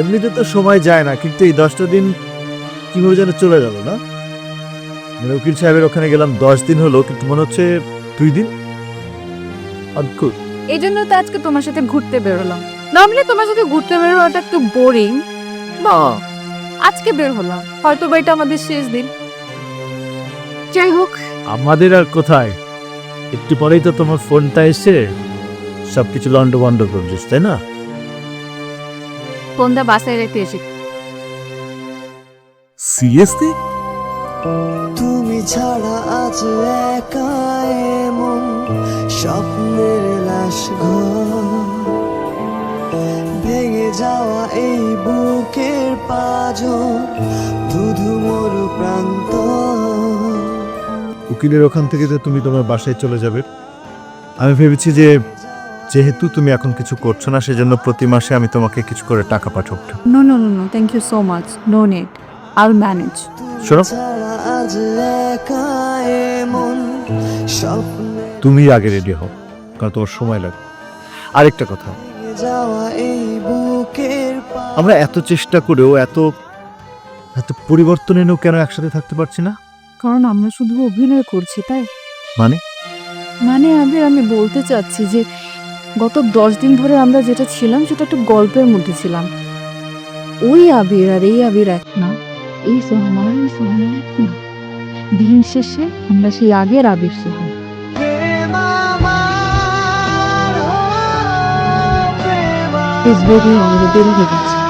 এমনিতে তো সময় যায় না কিন্তু এই দশটা দিন কীভাবে যেন চলে গেল না? মানে উকিল সাহেবের ওখানে গেলাম দশ দিন হলো কিন্তু মনে হচ্ছে দুই দিন? অদ্ভুত। এই জন্য তো আজকে তোমার সাথে ঘুরতে বেরোলাম। নর্মালি তোমার সাথে ঘুরতে বেরোটা একটু বোরিং না। আজকে বের হলাম হয়তো বা এটা আমাদের শেষ দিন। যাই হোক। আমাদের আর কোথায়? একটু পরেই তো তোমার ফোনটা এসে সবকিছু লন্ড বন্ড করে দিস তাই না? বাসায় রেখে এসে সিরিয়াসলি তুমি ছাড়া আজ একা এমন স্বপ্নের লাশ ভেঙে যাওয়া এই বুকের পাঁজর ধুধু মরু প্রান্ত। উকিলের ওখান থেকে যে তুমি তোমার বাসায় চলে যাবে আমি ভেবেছি যে যেহেতু তুমি এখন কিছু করছ না সেজন্য প্রতি মাসে আমি তোমাকে কিছু করে টাকা পাঠাবো। No no no no thank you so much no need I'll manage শোনো। তুমি আগে রেডি হও কারণ তোমার সময় লাগবে। আরেকটা কথা। আমরা এত চেষ্টা করেও এত এত পরিবর্তন এনেও কেন একসাথে থাকতে পারছি না? কারণ আমরা শুধু অভিনয় করছি তাই? মানে? মানে আবির আমি বলতে চাচ্ছি যে গত দশ দিন ধরে আমরা যেটা ছিলাম সেটা একটা গল্পের মধ্যে ছিলাম। ওই আবির আর এই আবির এক না এই সোহান এই সোহান এক না। দিন শেষে আমরা সেই আগের আবির সোহান ফেসবুক নিয়ে আমাদের বেরিয়ে হয়ে গেছে